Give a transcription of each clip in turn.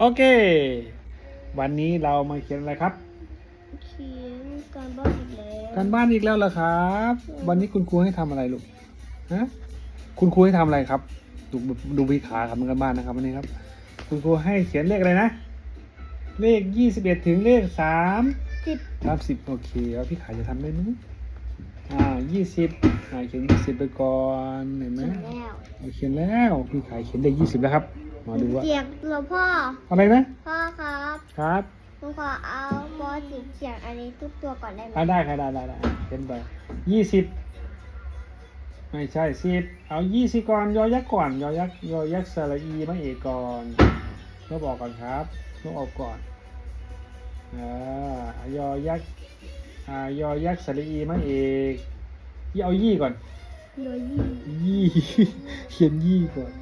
โอเค วันนี้เรามาเขียนอะไรครับ เขียนการบ้านอีกแล้วการบ้านอีกแล้วเหรอครับ วันนี้คุณครูให้ทำอะไรลูกฮะคุณครูให้ทำอะไรครับ ดูดูพี่ขาครับมันกันบ้านนะครับวันนี้ครับ คุณครูให้เขียนเลขอะไรนะ เลขยี่สิบเอ็ดถึงเลขสามสิบครับสิบโอเคแล้วพี่ขาจะทำได้ไหมอ่ายี่สิบอ่าเขียนยี่สิบไปก่อนเห็นไหมเขียนแล้วเอาเขียนแล้วพี่ขายเขียนได้ยี่สิบแล้วครับ มาดูว่าเสียงหลวงพ่อ อะไรนะ พ่อครับครับผมขอเอาบอสสีเขียงอันนี้ทุกตัวก่อนได้ไหมอ่าได้ค่ะได้ได้ได้เขียนไปยี่สิบไม่ใช่สิบเอายี่สิบก่อนยอยักษ์ก่อนยอยักษ์ยอยักษ์สระอีมาเอกก่อนลบออกก่อนครับลบออกก่อนอ่ายอยักษ์อ่ายอยักษ์สระอีมาเอกยี่เอายี่ก่อนโดยยี่ยี่เขียนยี่ก่อน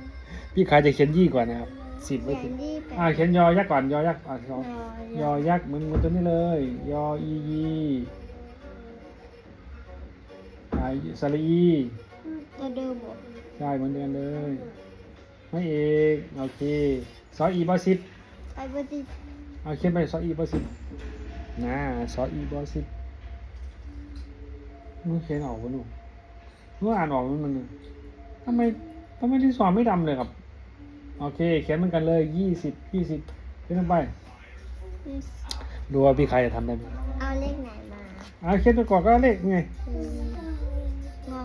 พี่ขายจะเขียนยี่ก่อนนะครับสิบไว้เขีสิยนยี่เป็นอ่าเขียนยอยักษ์ก่อนยอยักษ์อ่าสองยยออยักษ์เหมือนเหมือนตัวนี้เลย ยออียีอ่าสระอีตัวเดิมบอกได้เหมือนเดิมเลยไม่เอกโอเคซออีบอสิบไปบอสสีเอาเขียนไปซออีบอสิบนะซออีบอสิบมึงเขียนออกวะหนูมึงอ่านออกมั้ยมันน่ะทำไมทำไมที่สอนไม่ดำเลยครับ โอเค เขียนเหมือนกันเลยยี่สิบยี่สิบเขียนลงไป ดูว่าพี่ใครจะทำได้ไหมเอาเลขไหนมาอ่าเขียนไปก่อนก็เลขไงคืองอ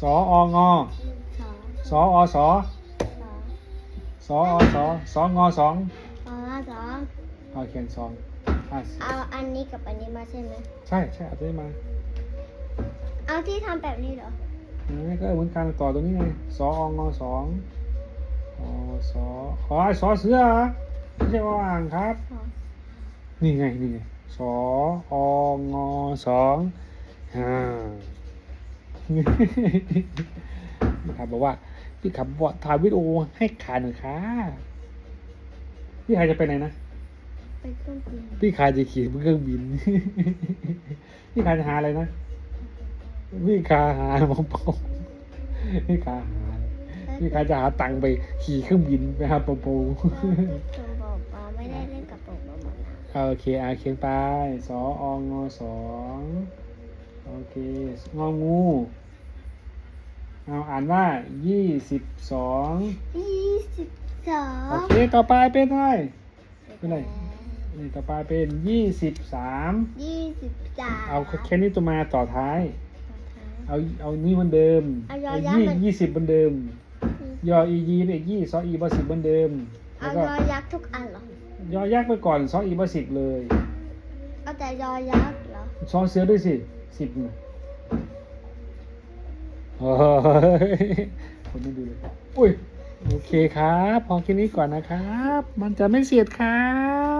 สอองอสองสออสอสองสออสอสองอสองอ๋อสองเอาเขียนสองอะเอาอันนี้กับอันนี้มาใช่ไหมใช่ใช่เอาตัวนี้มาเอาที่ทำแบบนี้เหรออันนี้ก็เหมือนกันต่อตรงนี้ไงสอองอสอง อสอขอไอ้สอเสือเหรอไม่ใช่ออ่างครับสองนี่ไงนี่ไงสอองอสองฮ่าพี่ขับบอกว่า พี่ขับบอกถ่ายวิดีโอให้ขาหน่อยค่ะพี่ขายจะไปไหนนะไปเครื่องบินพี่ขายจะขี่เครื่องบิน พี่ขายจะหาอะไรนะพี่ขายหาปองปองพี่ขายหา พี่ขายจะหาตังค์ไปขี่เครื่องบินไปหาปองปองชมบอกว่าไม่ได้เล่นกับปกมาหมดแล้วโอเคอาเขียนไปสอองอสองโอเคงองูเอาอ่านว่ายี่สิบสองยี่สิบสอโองเคต่อไปเป็นอะไรเป็นไรนี่ต่อไปเป็นยี่สิบสามยี่สิบสามเอาแค่นี้ตัวมาต่อท้าย เอาเอานี่เหมือนเดิมเอายอเอายักษ์ยี่มันยี่สิบเหมือนเดิม ยออียีเป็นยี่ซออีบอสิบเหมือนเดิมเอาแล้วก็ยอยักษ์ทุกอันเหรอ ยอยักษ์ไปก่อนซออีบอสิบเลยเอาแต่ยอยักษ์เหรอ ซอเสือด้วยสิสิบน่ะโอ้ยคนไม่ดูเลยอุ้ยโอเคครับ พอแค่นี้ก่อนนะครับ มันจะไม่เสียดครับ